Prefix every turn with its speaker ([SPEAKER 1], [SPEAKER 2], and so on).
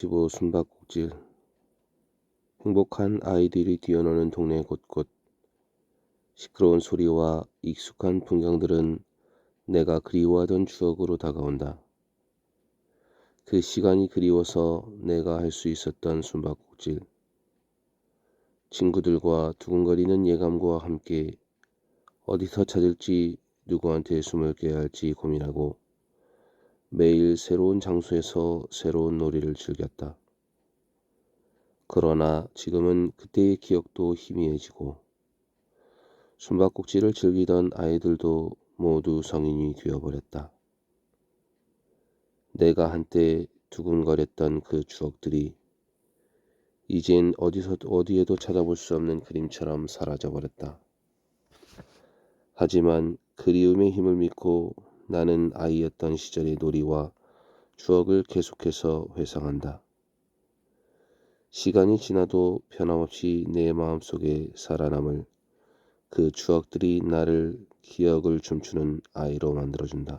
[SPEAKER 1] 15 숨바꼭질. 행복한 아이들이 뛰어노는 동네 곳곳. 시끄러운 소리와 익숙한 풍경들은 내가 그리워하던 추억으로 다가온다. 그 시간이 그리워서 내가 할 수 있었던 숨바꼭질. 친구들과 두근거리는 예감과 함께 어디서 찾을지 누구한테 숨을 깨야 할지 고민하고 매일 새로운 장소에서 새로운 놀이를 즐겼다. 그러나 지금은 그때의 기억도 희미해지고 숨바꼭질을 즐기던 아이들도 모두 성인이 되어버렸다. 내가 한때 두근거렸던 그 추억들이 이젠 어디서 어디에도 찾아볼 수 없는 그림처럼 사라져버렸다. 하지만 그리움의 힘을 믿고 나는 아이였던 시절의 놀이와 추억을 계속해서 회상한다. 시간이 지나도 변함없이 내 마음속에 살아남을 그 추억들이 나를 기억을 춤추는 아이로 만들어준다.